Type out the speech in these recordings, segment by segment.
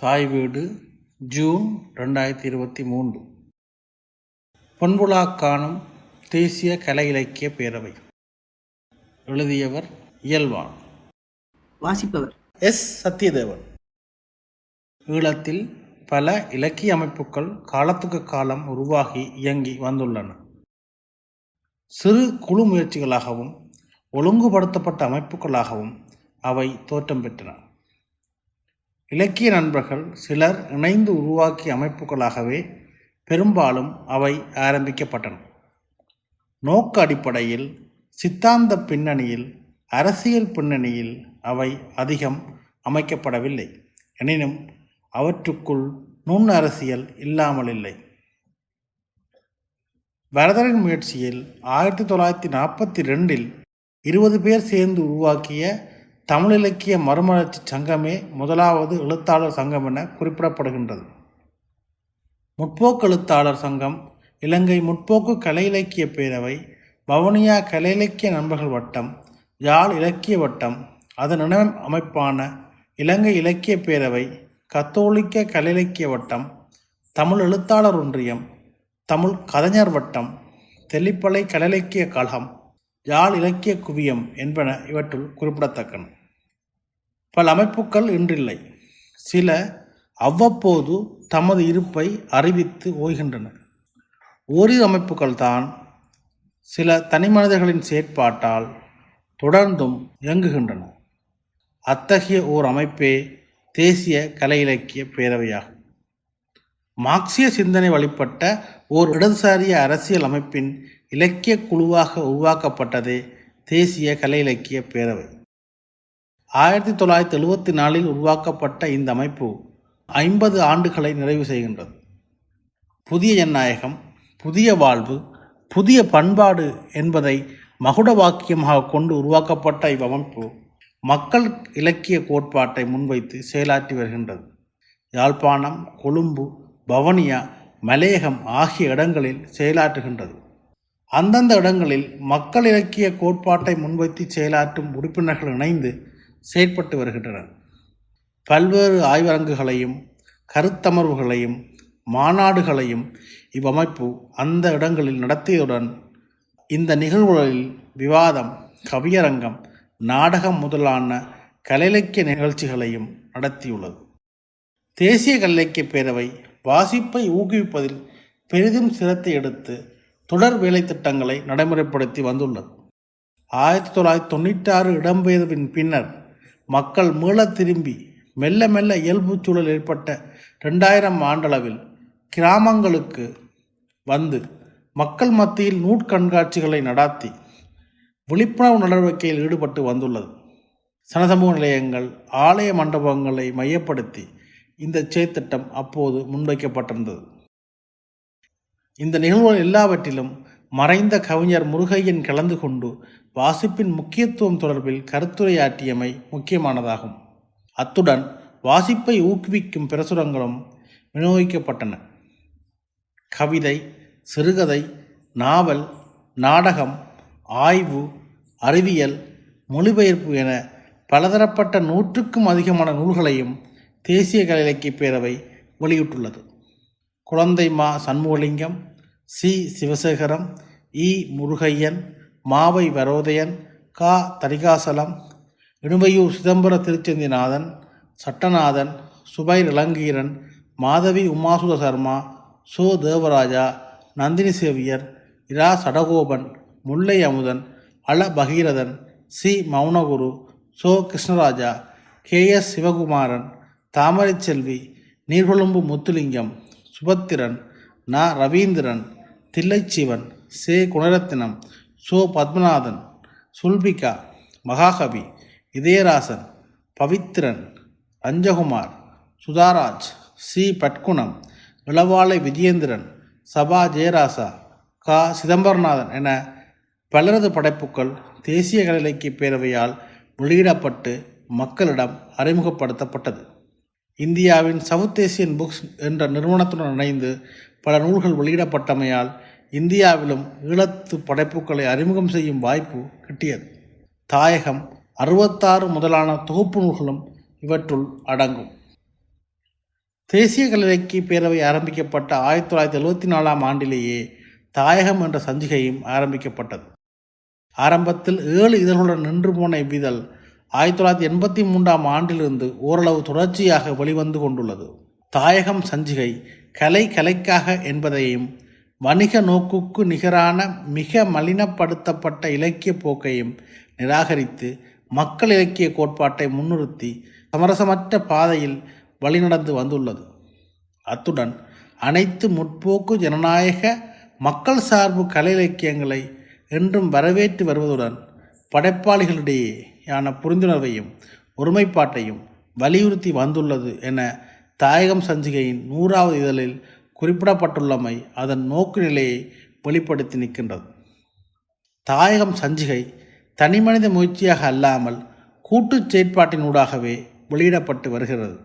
தாய் வீடு ஜூன் ரெண்டாயிரத்தி இருபத்தி மூன்று. பொன்புலா காணும் தேசிய கலை இலக்கிய பேரவை. எழுதியவர் இயல்வான் வாசிப்பவர். எஸ். சத்யதேவன். ஈழத்தில் பல இலக்கிய அமைப்புகள் காலத்துக்கு காலம் உருவாகி இயங்கி வந்துள்ளன. சிறு குழு முயற்சிகளாகவும் ஒழுங்குபடுத்தப்பட்ட அமைப்புகளாகவும் அவை தோற்றம் பெற்றன. இலக்கிய நண்பர்கள் சிலர் இணைந்து உருவாக்கிய அமைப்புகளாகவே பெரும்பாலும் அவை ஆரம்பிக்கப்பட்டன. நோக்க அடிப்படையில் சித்தாந்த பின்னணியில் அரசியல் பின்னணியில் அவை அதிகம் அமைக்கப்படவில்லை. எனினும் அவற்றுக்குள் நுண் அரசியல் இல்லாமல் இல்லை வரதரின் முயற்சியில் ஆயிரத்தி தொள்ளாயிரத்தி நாற்பத்தி ரெண்டில் இருபது பேர் சேர்ந்து உருவாக்கிய தமிழ் இலக்கிய மறுமலர்ச்சி சங்கமே முதலாவது எழுத்தாளர் சங்கம் என குறிப்பிடப்படுகின்றது. முற்போக்கு எழுத்தாளர் சங்கம் இலங்கை முற்போக்கு கலை இலக்கிய பேரவை வவுனியா கலை இலக்கிய நண்பர்கள் வட்டம் யாழ் இலக்கிய வட்டம் அதன் இணை அமைப்பான இலங்கை இலக்கிய பேரவை கத்தோலிக்க கலை இலக்கிய வட்டம் தமிழ் எழுத்தாளர் ஒன்றியம் தமிழ் கலைஞர் வட்டம் தெல்லிப்பளை கலை இலக்கிய கழகம் யாழ் இலக்கிய குவியம் என்பன இவற்றுள் குறிப்பிடத்தக்கன. பல அமைப்புகள் இன்றில்லை. சில அவ்வப்போது தமது இருப்பை அறிவித்து ஓய்கின்றன. ஓரிரு அமைப்புகள் தான் சில தனிமனிதர்களின் செயற்பாட்டால் தொடர்ந்தும் இயங்குகின்றன. அத்தகைய ஓர் அமைப்பே தேசிய கலை இலக்கிய பேரவையாகும். மார்க்சிய சிந்தனை வழிபட்ட ஓர் இடதுசாரிய அரசியல் அமைப்பின் இலக்கிய குழுவாக உருவாக்கப்பட்டதே தேசிய கலை இலக்கிய பேரவை. ஆயிரத்தி தொள்ளாயிரத்தி எழுவத்தி நாலில் உருவாக்கப்பட்ட இந்த அமைப்பு ஐம்பது ஆண்டுகளை நிறைவு செய்கின்றது. புதிய ஜனநாயகம் புதிய வாழ்வு புதிய பண்பாடு என்பதை மகுட வாக்கியமாக கொண்டு உருவாக்கப்பட்ட இவ்வமைப்பு மக்கள் இலக்கிய கோட்பாட்டை முன்வைத்து செயலாற்றி வருகின்றது. யாழ்ப்பாணம் கொழும்பு பவனியா மலையகம் ஆகிய இடங்களில் செயலாற்றுகின்றது. அந்தந்த இடங்களில் மக்கள் இலக்கிய கோட்பாட்டை முன்வைத்து செயலாற்றும் உறுப்பினர்கள் இணைந்து செயற்பட்டு வருகின்றனர் பல்வேறு ஆய்வரங்குகளையும் கருத்தமர்வுகளையும் மாநாடுகளையும் இவ்வமைப்பு அந்த இடங்களில் நடத்தியதுடன் இந்த நிகழ்வுகளில் விவாதம் கவியரங்கம் நாடகம் முதலான கலையிலக்கிய நிகழ்ச்சிகளையும் நடத்தியுள்ளது. தேசிய கலைக்கிய பேரவை வாசிப்பை ஊக்குவிப்பதில் பெரிதும் சிரத்தை எடுத்து தொடர் வேலை திட்டங்களை நடைமுறைப்படுத்தி வந்துள்ளது. ஆயிரத்தி தொள்ளாயிரத்தி தொண்ணூற்றாறு இடம்பெயர்வின் பின்னர் மக்கள் மீள திரும்பி மெல்ல மெல்ல இயல்பு சூழல் ஏற்பட்ட ரெண்டாயிரம் ஆண்டளவில் கிராமங்களுக்கு வந்து மக்கள் மத்தியில் நூற்கண்காட்சிகளை நடாத்தி விழிப்புணர்வு நடவடிக்கையில் ஈடுபட்டு வந்துள்ளது. சனசமூக நிலையங்கள் ஆலய மண்டபங்களை மையப்படுத்தி இந்த செயற்திட்டம் அப்போது முன்வைக்கப்பட்டிருந்தது. இந்த நிகழ்வுகள் எல்லாவற்றிலும் மறைந்த கவிஞர் முருகையன் கலந்து கொண்டு வாசிப்பின் முக்கியத்துவம் தொடர்பில் கருத்துரையாற்றியமை முக்கியமானதாகும். அத்துடன் வாசிப்பை ஊக்குவிக்கும் பிரசுரங்களும் விநியோகிக்கப்பட்டன. கவிதை சிறுகதை நாவல் நாடகம் ஆய்வு அறிவியல் மொழிபெயர்ப்பு என பலதரப்பட்ட நூற்றுக்கும் அதிகமான நூல்களையும் தேசிய கலை இலக்கிய பேரவை வெளியிட்டுள்ளது. Kuzhanthai Ma Shanmugalingam Si Sivasekaram I Murugaiyan Mavai Varothayan Ka Tharikasalam Idumaiyur Chidambara Thiruchendinathan Sattanathan Subair Ilankeeran Mathavi Umasutha Sarma So Devaraja Nandini Xavier Ira Sadagopan Mullai Amuthan Ala Bageerathan Si Mounaguru So Krishnaraja K S Sivakumaran Thamarai Selvi Neerkozhumbu Muthulingam Subathiran Na Ravindran Thillaichivan Se Gunaratnam So Pathmanathan Sulfika Mahakavi Ithayarasan Pavithran Anjakumar Sutharaj Si. பட்குணம் Ilavalai Vijayendran Saba Jeyarasa கா. சிதம்பரநாதன் என பலரது படைப்புகள் தேசிய கலை இலக்கிய பேரவையால் வெளியிடப்பட்டு மக்களிடம் அறிமுகப்படுத்தப்பட்டது. இந்தியாவின் சவுத் ஏசியன் புக்ஸ் என்ற நிறுவனத்துடன் இணைந்து பல நூல்கள் வெளியிடப்பட்டமையால் இந்தியாவிலும் ஈழத்து படைப்புகளை அறிமுகம் செய்யும் வாய்ப்பு கிட்டியது. தாயகம் அறுபத்தாறு முதலான தொகுப்பு நூல்களும் இவற்றுள் அடங்கும். தேசிய கலை பேரவை ஆரம்பிக்கப்பட்ட ஆயிரத்தி தொள்ளாயிரத்தி எழுபத்தி நாலாம் ஆண்டிலேயே தாயகம் என்ற சஞ்சிகையும் ஆரம்பிக்கப்பட்டது. ஆரம்பத்தில் ஏழு இதழ்களுடன் நின்று போன இவ்விதழ் ஆயிரத்தி தொள்ளாயிரத்தி எண்பத்தி மூன்றாம் ஆண்டிலிருந்து ஓரளவு தொடர்ச்சியாக வெளிவந்து கொண்டுள்ளது. தாயகம் சஞ்சிகை கலை கலைக்காக என்பதையும் வணிக நோக்குக்கு நிகரான மிக மலினப்படுத்தப்பட்ட இலக்கிய போக்கையும் நிராகரித்து மக்கள் இலக்கிய கோட்பாட்டை முன்னிறுத்தி சமரசமற்ற பாதையில் வழிநடந்து வந்துள்ளது. அத்துடன் அனைத்து முற்போக்கு ஜனநாயக மக்கள் சார்பு கலை இலக்கியங்களை என்றும் வரவேற்று வருவதுடன் படைப்பாளிகளிடையேயான புரிந்துணர்வையும் ஒருமைப்பாட்டையும் வலியுறுத்தி வந்துள்ளது என தாயகம் சஞ்சிகையின் நூறாவது இதழில் குறிப்பிடப்பட்டுள்ளமை அதன் நோக்கு நிலையை வெளிப்படுத்தி நிற்கின்றது. தாயகம் சஞ்சிகை தனிமனித முயற்சியாக அல்லாமல் கூட்டுச் செயற்பாட்டினூடாகவே வெளியிடப்பட்டு வருகிறது.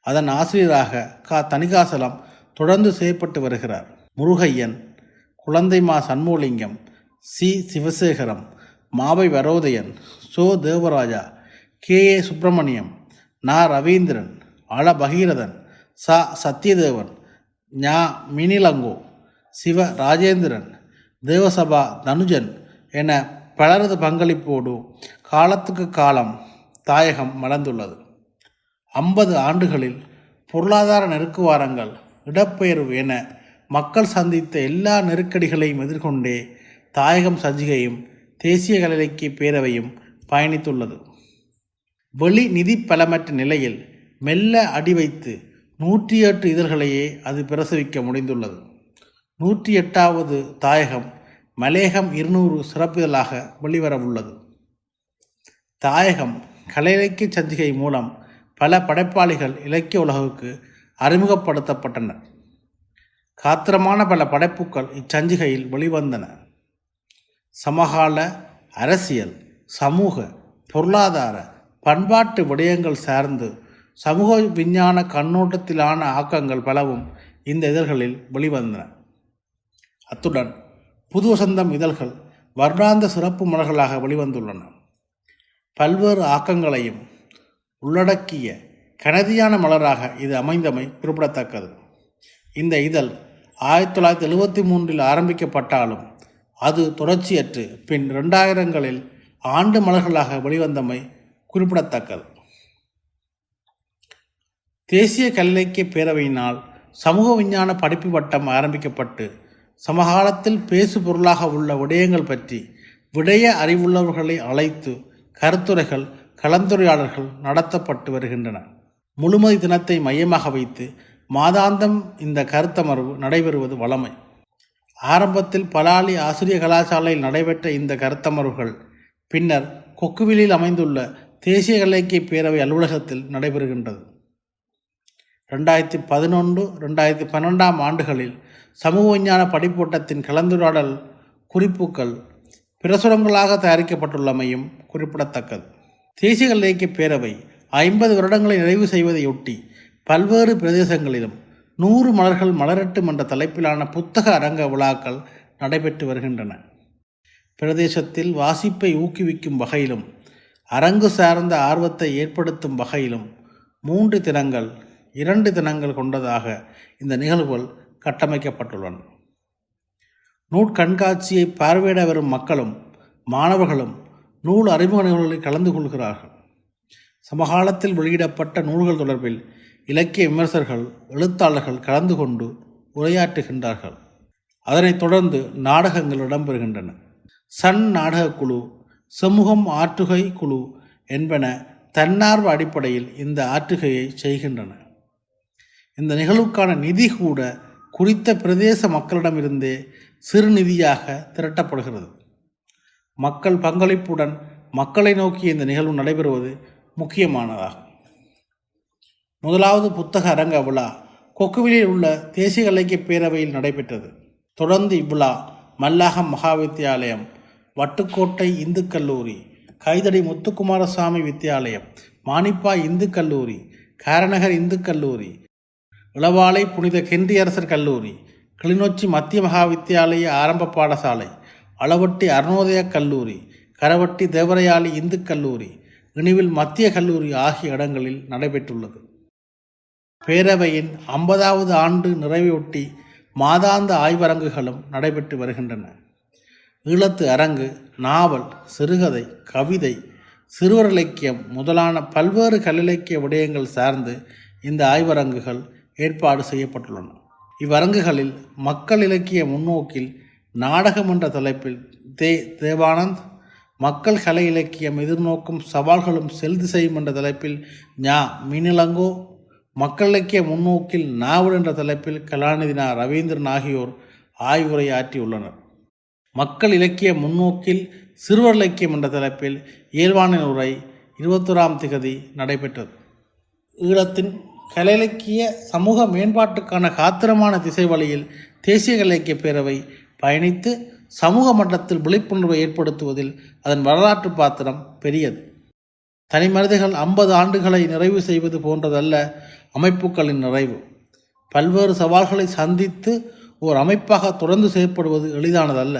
அதன் ஆசிரியராக கா. தணிகாசலம் தொடர்ந்து செய்யப்பட்டு வருகிறார். Murugaiyan குழந்தைமா Shanmugalingam C. Sivasekaram Mavai Varothayan so. Devaraja K. A. Subramaniam நா. ரவீந்திரன் அல பகீரதன் ச. சத்யதேவன் ஞா மினிலங்கோ சிவ ராஜேந்திரன் தேவசபா தனுஜன் என பலரது பங்களிப்போடு காலத்துக்கு காலம் தாயகம் மலர்ந்துள்ளது. ஐம்பது ஆண்டுகளில் பொருளாதார நெருக்குவாரங்கள் இடப்பெயர்வு என மக்கள் சந்தித்த எல்லா நெருக்கடிகளையும் எதிர்கொண்டே தாயகம் சஞ்சிகையும் தேசிய கலைக்கு பேரவையும் பயணித்துள்ளது. வெளி நிதி பலமற்ற நிலையில் மெல்ல அடி வைத்து நூற்றி எட்டு இதழ்களையே அது பிரசவிக்க முடிந்துள்ளது. நூற்றி எட்டாவது தாயகம் மலேகம் இருநூறு சிறப்பிதழாக வெளிவரவுள்ளது. தாயகம் கலை இலக்கிய சஞ்சிகை மூலம் பல படைப்பாளிகள் இலக்கிய உலகுக்கு அறிமுகப்படுத்தப்பட்டனர் காத்திரமான பல படைப்புகள் இச்சஞ்சிகையில் வெளிவந்தன. சமகால அரசியல் சமூக பொருளாதார பண்பாட்டு விடயங்கள் சார்ந்து சமூக விஞ்ஞான கண்ணோட்டத்திலான ஆக்கங்கள் பலவும் இந்த இதழ்களில் வெளிவந்தன. அத்துடன் புது வசந்தம் இதழ்கள் வருடாந்த சிறப்பு மலர்களாக வெளிவந்துள்ளன. பல்வேறு ஆக்கங்களையும் உள்ளடக்கிய கனதியான மலராக இது அமைந்தமை குறிப்பிடத்தக்கது. இந்த இதழ் ஆயிரத்தி தொள்ளாயிரத்தி எழுபத்தி மூன்றில் ஆரம்பிக்கப்பட்டாலும் அது தொடர்ச்சியற்று பின் ரெண்டாயிரங்களில் ஆண்டு மலர்களாக வெளிவந்தமை குறிப்பிடத்தக்கது. தேசிய கல்லிலக்கிய பேரவையினால் சமூக விஞ்ஞான படிப்பு வட்டம் ஆரம்பிக்கப்பட்டு சமகாலத்தில் பேசு பொருளாக உள்ள விடயங்கள் பற்றி விடய அறிவுள்ளவர்களை அழைத்து கருத்துரைகள் கலந்துரையாடல்கள் நடத்தப்பட்டு வருகின்றன. முழுமதி தினத்தை மையமாக வைத்து மாதாந்தம் இந்த கருத்தமர்வு நடைபெறுவது வழமை. ஆரம்பத்தில் பலாலி ஆசிரிய கலாசாலையில் நடைபெற்ற இந்த கருத்தமர்வுகள் பின்னர் கொக்குவிலில் அமைந்துள்ள தேசிய கலைக்கிய பேரவை அலுவலகத்தில் நடைபெறுகின்றது. ரெண்டாயிரத்தி பதினொன்று ரெண்டாயிரத்தி பன்னெண்டாம் ஆண்டுகளில் சமூக விஞ்ஞான படிப்போட்டத்தின் கலந்துரையாடல் குறிப்புகள் பிரசுரங்களாக தயாரிக்கப்பட்டுள்ளமையும் குறிப்பிடத்தக்கது. தேசிய இலக்கிய பேரவை ஐம்பது வருடங்களை நிறைவு செய்வதையொட்டி பல்வேறு பிரதேசங்களிலும் நூறு மலர்கள் மலரட்டும் என்ற தலைப்பிலான புத்தக அரங்க விழாக்கள் நடைபெற்று வருகின்றன. பிரதேசத்தில் வாசிப்பை ஊக்குவிக்கும் வகையிலும் அரங்கு சார்ந்த ஆர்வத்தை ஏற்படுத்தும் வகையிலும் மூன்று தினங்கள் இரண்டு தினங்கள் கொண்டதாக இந்த நிகழ்வுகள் கட்டமைக்கப்பட்டுள்ளன. நூற்கண்காட்சியை பார்வையிட வரும் மக்களும் மாணவர்களும் நூல் அறிமுக நிகழ்வுகளில் கலந்து கொள்கிறார்கள். சமகாலத்தில் வெளியிடப்பட்ட நூல்கள் தொடர்பில் இலக்கிய விமர்சகர்கள் எழுத்தாளர்கள் கலந்து கொண்டு உரையாற்றுகின்றார்கள். அதனைத் தொடர்ந்து நாடகங்கள் இடம்பெறுகின்றன. சன் நாடக குழு சமூகம் ஆற்றுகை குழு என்பன தன்னார்வ அடிப்படையில் இந்த ஆற்றுகையை செய்கின்றன. இந்த நிகழ்வுக்கான நிதி கூட குறித்த பிரதேச மக்களிடமிருந்தே சிறு நிதியாக திரட்டப்படுகிறது. மக்கள் பங்களிப்புடன் மக்களை நோக்கி இந்த நிகழ்வு நடைபெறுவது முக்கியமானதாகும். முதலாவது புத்தக அரங்க விழா கொக்குவிலில் உள்ள தேசிய இலக்கிய பேரவையில் நடைபெற்றது. தொடர்ந்து இவ்விழா மல்லாகம் மகாவித்தியாலயம் வட்டுக்கோட்டை இந்து கல்லூரி கைதடி முத்துக்குமாரசாமி வித்தியாலயம் மானிப்பா இந்து கல்லூரி காரநகர் இந்து கல்லூரி இளவாலை புனித கென்றியரசர் கல்லூரி கிளிநொச்சி மத்திய மகா வித்தியாலய ஆரம்ப பாடசாலை அளவட்டி அருணோதய கல்லூரி கரவட்டி தேவரையாளி இந்து கல்லூரி இனிவில் மத்திய கல்லூரி ஆகிய இடங்களில் நடைபெற்றுள்ளது. பேரவையின் ஐம்பதாவது ஆண்டு நிறைவையொட்டி மாதாந்த ஆய்வரங்குகளும் நடைபெற்று வருகின்றன. ஈழத்து அரங்கு நாவல் சிறுகதை கவிதை சிறுவர் இலக்கியம் முதலான பல்வேறு கல்லிலக்கிய விடயங்கள் சார்ந்து இந்த ஆய்வரங்குகள் ஏற்பாடு செய்யப்பட்டுள்ளன. இவ்வரங்குகளில் மக்கள் இலக்கிய முன்னோக்கில் நாடகம் என்ற தலைப்பில் தே தேவானந்த் மக்கள் கலை இலக்கியம் எதிர்நோக்கும் சவால்களும் செல்திசையும் என்ற தலைப்பில் ஞா மீனிலங்கோ மக்கள் இலக்கிய முன்னோக்கில் நாவல் என்ற தலைப்பில் கலாநிதினா ரவீந்திரன் ஆகியோர் ஆய்வுரை ஆற்றியுள்ளனர் மக்கள் இலக்கிய முன்னோக்கில் சிறுவர் இலக்கியம் என்ற தலைப்பில் இயல்பான உரை இருபத்தொராம் திகதி நடைபெற்றது. ஈழத்தின் கலையிலக்கிய சமூக மேம்பாட்டுக்கான காத்திரமான திசை வழியில் தேசிய கலைக்கிய பேரவை பயணித்து சமூக மட்டத்தில் விழிப்புணர்வை ஏற்படுத்துவதில் அதன் வரலாற்று பாத்திரம் பெரியது. தனிமனிதர்கள் ஐம்பது ஆண்டுகளை நிறைவு செய்வது போன்றதல்ல அமைப்புகளின் நிறைவு. பல்வேறு சவால்களை சந்தித்து ஓர் அமைப்பாக தொடர்ந்து செயற்படுவது எளிதானதல்ல.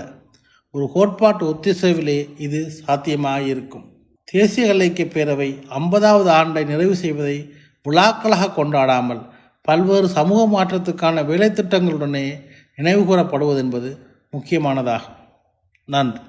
ஒரு கோட்பாட்டு ஒத்திசைவிலே இது சாத்தியமாக இருக்கும் தேசிய இலக்கிய பேரவை ஐம்பதாவது ஆண்டை நிறைவு செய்வதை விழாக்களாக கொண்டாடாமல் பல்வேறு சமூக மாற்றத்துக்கான வேலைத்திட்டங்களுடனே நினைவுகூரப்படுவது என்பது முக்கியமானதாகும். நன்றி.